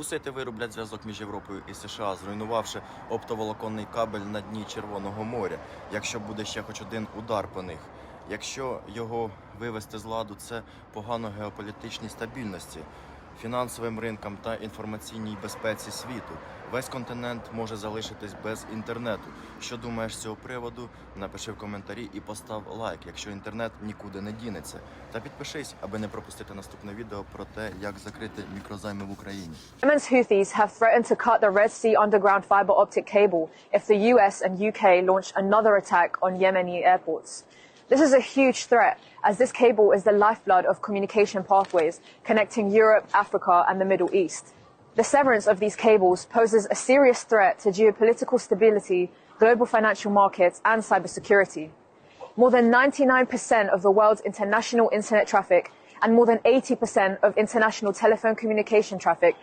Хусити вироблять зв'язок між Європою і США, зруйнувавши оптоволоконний кабель на дні Червоного моря. Якщо буде ще хоч один удар по них. Якщо його вивести з ладу, це погано геополітичній стабільності, фінансовим ринкам та інформаційній безпеці світу. Весь континент може залишитись без інтернету. Що думаєш з цього приводу? Напиши в коментарі і постав лайк, якщо інтернет нікуди не дінеться. Та підпишись, аби не пропустити наступне відео про те, як закрити мікрозайми в Україні. Yemen's Houthis have threatened to cut the Red Sea underground fiber optic cable if the US and UK launch another attack on Yemeni airports. This is a huge threat, as this cable is the lifeblood of communication pathways connecting Europe, Africa, and the Middle East. The severance of these cables poses a serious threat to geopolitical stability, global financial markets, and cybersecurity. More than 99% of the world's international internet traffic and more than 80% of international telephone communication traffic